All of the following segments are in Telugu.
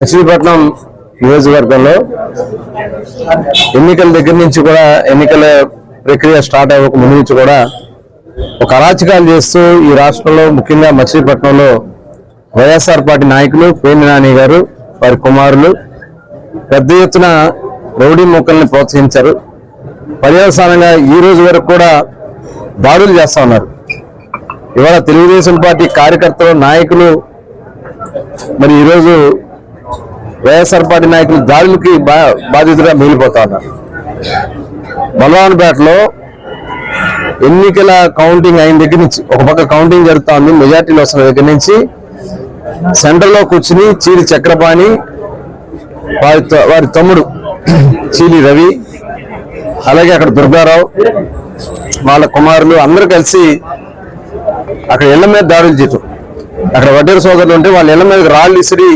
మచిలీపట్నం నియోజకవర్గంలో ఎన్నికల దగ్గర నుంచి కూడా ఎన్నికల ప్రక్రియ స్టార్ట్ అవ్వక ముందు నుంచి కూడా ఒక అరాచకాలు చేస్తూ ఈ రాష్ట్రంలో ముఖ్యంగా మచిలీపట్నంలో వైఎస్ఆర్ పార్టీ నాయకులు పేర్ని నాని గారు వారి కుమారులు పెద్ద ఎత్తున రౌడీ మొక్కల్ని ప్రోత్సహించారు. పర్యవసానంగా ఈ రోజు వరకు కూడా దాడులు చేస్తా ఉన్నారు. ఇవాళ తెలుగుదేశం పార్టీ కార్యకర్తలు నాయకులు మరి ఈరోజు వైఎస్ఆర్ పార్టీ నాయకులు దాడులకి బా- బాధితుగా మిగిలిపోతా ఉన్నారు. బలవాన్పేటలో ఎన్నికల కౌంటింగ్ అయిన దగ్గర నుంచి ఒక పక్క కౌంటింగ్ జరుగుతా ఉంది మెజార్టీలు వస్తున్న దగ్గర నుంచి సెంటర్లో కూర్చుని చీలి చక్రపాణి వారి త- వారి తమ్ముడు చీలి రవి అలాగే అక్కడ దుర్గారావు వాళ్ళ కుమారులు అందరూ కలిసి అక్కడ ఇళ్ళ మీద దాడులు చేయటం అక్కడ వడ్డేరు సోదరులు ఉంటే వాళ్ళ ఇళ్ళ మీద రాళ్ళు ఇసిరి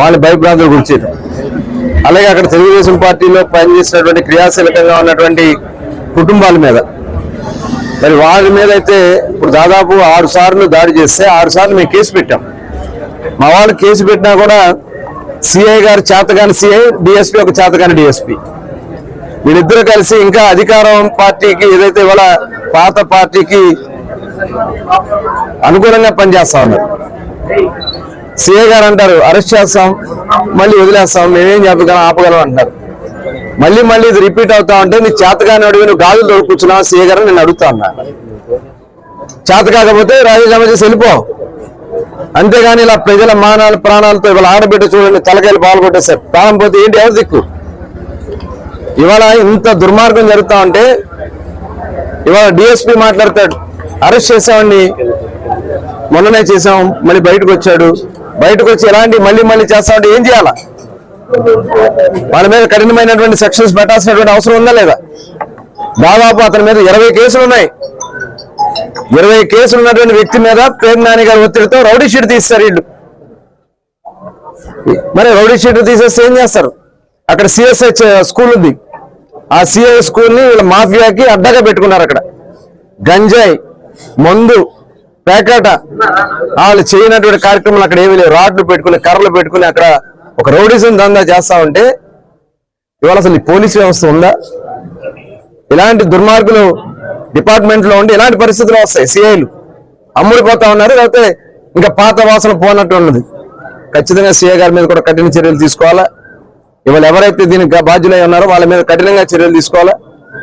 వాళ్ళ భయభ్రాంతులు గురి చేయటం అలాగే అక్కడ తెలుగుదేశం పార్టీలో పనిచేసినటువంటి క్రియాశీలకంగా ఉన్నటువంటి కుటుంబాల మీద మరి వాళ్ళ మీద అయితే ఇప్పుడు దాదాపు ఆరు సార్లు దాడి చేస్తే ఆరు సార్లు మేము కేసు పెట్టాం. మా వాళ్ళు కేసు పెట్టినా కూడా సిఐ గారు చేతగాని సిఐ డిఎస్పీ ఒక చేతగాని డిఎస్పీ వీళ్ళిద్దరు కలిసి ఇంకా అధికారం పార్టీకి ఏదైతే ఇవాళ పాత పార్టీకి అనుకూలంగా పనిచేస్తా ఉన్నారు. సిఐ గారు అంటారు అరెస్ట్ చేస్తాం మళ్ళీ వదిలేస్తాం మేమేం చెప్పగలం ఆపగలం అంటారు మళ్ళీ మళ్ళీ ఇది రిపీట్ అవుతా ఉంటే నీ చేతగాని అడిగి నువ్వు గాజులు దొరుకుతున్నావు సిఏ నేను అడుగుతా ఉన్నా. చేత కాకపోతే రాజీనామా చేసి వెళ్ళిపో. అంతేగాని ఇలా ప్రజల మానాలు ప్రాణాలతో ఇవాళ ఆడబిడ్డ చూడండి తలకాయలు పాల్గొట్టేస్తారు ప్రాణం పోతే ఏంటి? ఎవరు దిక్కు? ఇవాళ ఇంత దుర్మార్గం జరుగుతా ఉంటే ఇవాళ డిఎస్పీ మాట్లాడతాడు. అరెస్ట్ చేసామండి మొన్ననే చేసాం మళ్ళీ బయటకు వచ్చాడు. బయటకు వచ్చి ఎలాంటి మళ్ళీ మళ్ళీ చేస్తామంటే ఏం చేయాలా? వాళ్ళ మీద కఠినమైనటువంటి సెక్షన్స్ పెట్టాల్సినటువంటి అవసరం ఉందా లేదా? దాదాపు అతని మీద ఇరవై కేసులు ఉన్నాయి. ఇరవై కేసులు ఉన్నటువంటి వ్యక్తి మీద ప్రేమ్ నాని గారి ఒత్తిడితో రౌడీ షీట్ తీస్తారు వీళ్ళు. మరి రౌడీ షీట్ తీసేస్తే ఏం చేస్తారు? అక్కడ సిఎస్ఐ స్కూల్ ఉంది. ఆ సిఐ స్కూల్ని వీళ్ళ మాఫియాకి అడ్డగా పెట్టుకున్నారు అక్కడ. గంజాయి మందు పేకాట. వాళ్ళు చేయనటువంటి కార్యక్రమాలు అక్కడ ఏమీ లేవు. రాడ్లు పెట్టుకుని కర్రలు పెట్టుకుని అక్కడ ఒక రౌడీజం దందా చేస్తా ఉంటే ఇవాళ అసలు పోలీస్ వ్యవస్థ ఉందా? ఇలాంటి దుర్మార్గులు డిపార్ట్మెంట్లో ఉండి ఇలాంటి పరిస్థితులు వస్తాయి సిఐలు అమ్ముడిపోతా ఉన్నారు లేకపోతే ఇంకా పాత వాసన పోనట్టు ఉన్నది. ఖచ్చితంగా సిఐ గారి మీద కూడా కఠిన చర్యలు తీసుకోవాలా? ఇవాళ ఎవరైతే దీనికి బాధ్యులై ఉన్నారో వాళ్ళ మీద కఠినంగా చర్యలు తీసుకోవాలా?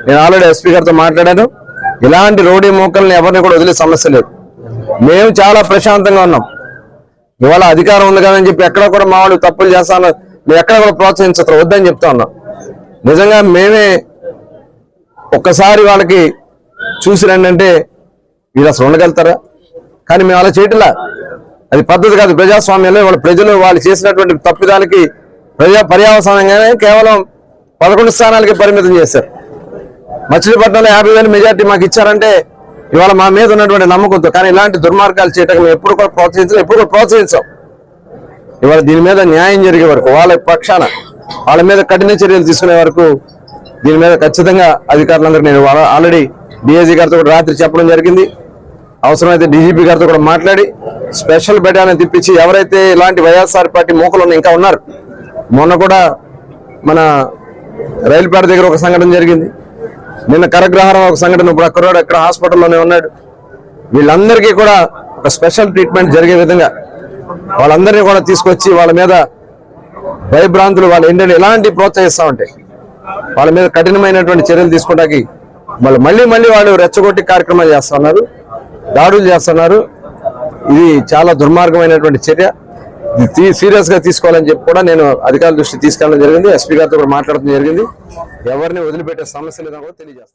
నేను ఆల్రెడీ ఎస్పీ గారితో మాట్లాడాను. ఇలాంటి రౌడీ మోకల్ని ఎవరిని కూడా వదిలే సమస్య లేదు. మేము చాలా ప్రశాంతంగా ఉన్నాం. ఇవాళ అధికారం ఉంది కదని చెప్పి ఎక్కడ కూడా మా వాళ్ళు తప్పులు చేస్తాను. మేము ఎక్కడ కూడా ప్రోత్సహించరు వద్దని చెప్తా ఉన్నాం. నిజంగా మేమే ఒక్కసారి వాళ్ళకి చూసి రండి అంటే వీళ్ళు అసలు ఉండగలుగుతారా? కానీ మేము అలా చేయట్లా. అది పద్ధతి కాదు. ప్రజాస్వామ్యంలో వాళ్ళ ప్రజలు వాళ్ళు చేసినటువంటి తప్పిదానికి ప్రజా పర్యావసానంగానే కేవలం పదకొండు స్థానాలకి పరిమితం చేశారు. మచిలీపట్నంలో యాభై వేలు మెజార్టీ మాకు ఇచ్చారంటే ఇవాళ మా మీద ఉన్నటువంటి నమ్మకంతో కానీ ఇలాంటి దుర్మార్గాలు చేయటం మేము ఎప్పుడు కూడా ప్రోత్సహించాం ఎప్పుడు కూడా ప్రోత్సహించాం. ఇవాళ దీని మీద న్యాయం జరిగే వరకు వాళ్ళ పక్షాన వాళ్ళ మీద కఠిన చర్యలు తీసుకునే వరకు దీని మీద ఖచ్చితంగా అధికారులందరూ నేను వాళ్ళ- ఆల్రెడీ డిఐజీ గారితో కూడా రాత్రి చెప్పడం జరిగింది. అవసరమైతే డీజీపీ గారితో కూడా మాట్లాడి స్పెషల్ బెటాలియన్ తిప్పించి ఎవరైతే ఇలాంటి వైఎస్ఆర్ పార్టీ మూకలు ఇంకా ఉన్నారు మొన్న కూడా మన రైలుపేట దగ్గర ఒక సంఘటన జరిగింది. నిన్న కరగ్రహారం ఒక సంఘటన ఇప్పుడు అక్కడ ఎక్కడ హాస్పిటల్లోనే ఉన్నాడు. వీళ్ళందరికీ కూడా ఒక స్పెషల్ ట్రీట్మెంట్ జరిగే విధంగా వాళ్ళందరినీ కూడా తీసుకొచ్చి వాళ్ళ మీద భయభ్రాంతులు వాళ్ళు ఏంటంటే ఎలాంటి ప్రోత్సహిస్తా ఉంటాయి వాళ్ళ మీద కఠినమైనటువంటి చర్యలు తీసుకోవడానికి వాళ్ళు మళ్ళీ మళ్ళీ వాళ్ళు రెచ్చగొట్టి కార్యక్రమాలు చేస్తున్నారు దాడులు చేస్తున్నారు. ఇది చాలా దుర్మార్గమైనటువంటి చర్య. ఇది తీసుకోవాలని చెప్పి కూడా నేను అధికారుల దృష్టి తీసుకెళ్ళడం జరిగింది. ఎస్పీ గారితో కూడా మాట్లాడడం జరిగింది. ఎవరిని వదిలిపెట్టే సమస్య లేదని కూడా తెలియజేస్తాను